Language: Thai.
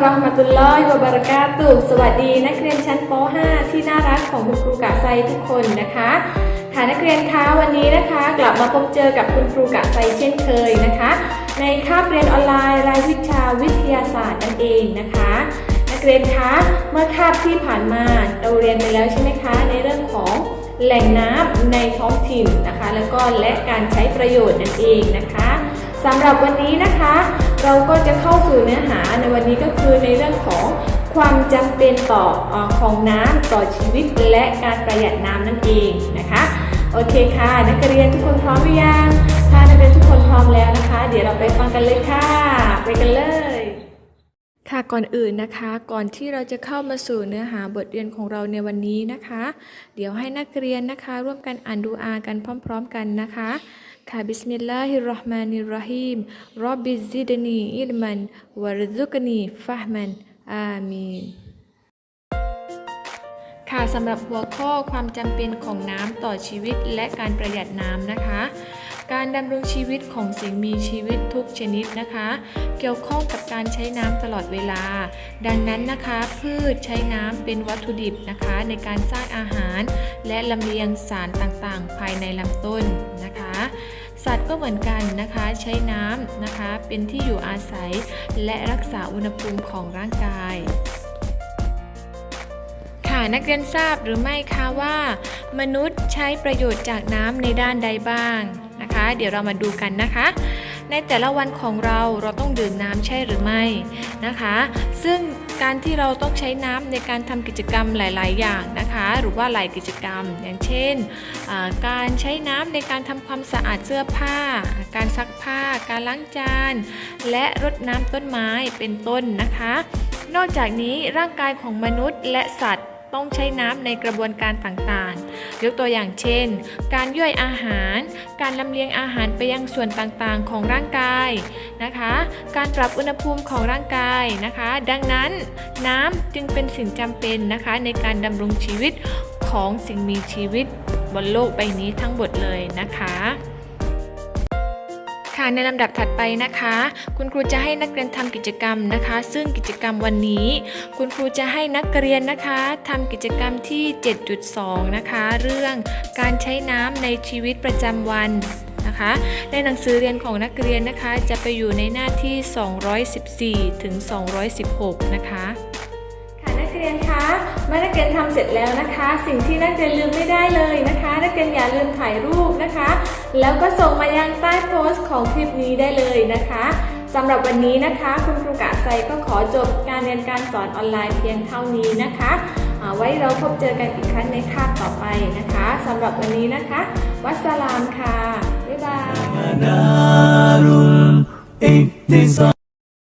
เราะห์มะตุลลอฮิวบะเราะกาตุสวัสดีนักเรียนชั้นป .5 ที่น่ารักของคุณครูกะไซทุกคนนะคะค่ะนักเรียนคะวันนี้นะคะ กลับมาพบเจอกับคุณครูกะไซเช่นเคยนะคะ ในคาบเรียนออนไลน์รายวิชาวิทยาศาสตร์นั่นเองนะคะ นักเรียนคะเมื่อคาบที่ผ่านมาเราเรียนไปแล้วใช่ไหมคะ ในเรื่องของแหล่งน้ำในท้องถิ่นนะคะ แล้วก็และการใช้ประโยชน์นั่นเองนะคะสำหรับวันนี้นะคะ เราก็จะเข้าสู่เนื้อหาในวันนี้ก็คือในเรื่องของความจำเป็นต่ออของน้ำต่อชีวิตและการประหยัดน้ำนั่นเองนะคะโอเคค่ะ นักเรียนทุกคนพร้อมหรือยังถ้านักเรียนทุกคนพร้อมแล้วนะคะ เดี๋ยวเราไปฟังกันเลยค่ะ ไปกันเลย ค่ะก่อนอื่นนะคะ ก่อนที่เราจะเข้ามาสู่เนื้อหาบทเรียนของเราในวันนี้นะคะ เดี๋ยวให้นักเรียนนะคะ ร่วมกันอ่านดูอากันพร้อม ๆ กันนะคะ ค่ะบิสมิลลาฮิรราะห์มานิรราะฮีมรอบบิซิดนีอิลมันวรซุกนีฟะฮ์มันอามีนค่ะสำหรับหัวข้อความจำเป็นของน้ำต่อชีวิตและการประหยัดน้ำนะคะ การดำรงชีวิตของสิ่งมีชีวิตทุกชนิดนะคะ เกี่ยวข้องกับการใช้น้ำตลอดเวลา ดังนั้นนะคะ พืชใช้น้ำเป็นวัตถุดิบนะคะ ในการสร้างอาหารและลำเลียงสารต่างๆ ภายในลำต้นนะคะ สัตว์ก็เหมือนกันนะคะใช้น้ำนะคะเป็นที่อยู่อาศัย และรักษาอุณหภูมิของร่างกายค่ะนักเรียนทราบหรือไม่คะว่า มนุษย์ใช้ประโยชน์จากน้ำในด้านใดบ้างนะคะ เดี๋ยวเรามาดูกันนะคะ ในแต่ละวันของเราเราต้องดื่มน้ำใช่หรือไม่นะคะ ซึ่งการที่เราต้องใช้น้ำในการทำกิจกรรมหลาย ๆ อย่างนะคะ หรือว่าหลายกิจกรรม อย่างเช่น การใช้น้ำในการทำความสะอาดเสื้อผ้า การซักผ้า การล้างจาน และรดน้ำต้นไม้เป็นต้นนะคะ นอกจากนี้ร่างกายของมนุษย์และสัตว์ ต้องใช้น้ำในกระบวนการต่างๆ ยกตัวอย่างเช่น การย่อยอาหาร การลำเลียงอาหารไปยังส่วนต่างๆของร่างกายนะคะ การปรับอุณหภูมิของร่างกายนะคะ ดังนั้นน้ำจึงเป็นสิ่งจำเป็นนะคะ ในการดำรงชีวิตของสิ่งมีชีวิตบนโลกใบนี้ทั้งหมดเลยนะคะ ค่ะในลำดับถัดไปนะคะ คุณครูจะให้นักเรียนทำกิจกรรมนะคะ ซึ่งกิจกรรมวันนี้ คุณครูจะให้นักเรียนนะคะทำกิจกรรมที่ 7.2 นะคะ เรื่องการใช้น้ำในชีวิตประจำวันนะคะในหนังสือเรียนของนักเรียนนะคะ จะไปอยู่ในหน้าที่ 214 ถึง 216 นะคะค่ะนักเรียนคะเมื่อนักเรียนทำเสร็จแล้วนะคะ สิ่งที่นักเรียนลืมไม่ได้เลยนะคะ นักเรียนอย่าลืมถ่ายรูปนะคะ แล้วก็ส่งมายังใต้โพสต์ของคลิปนี้ได้เลยนะคะสำหรับวันนี้นะคะ คุณครูกะไซก็ขอจบการเรียนการสอนออนไลน์เพียงเท่านี้นะคะไว้เราพบเจอกันอีกครั้งในคาบต่อไปนะคะสำหรับวันนี้นะคะ วัสลามค่ะ บ๊ายบาย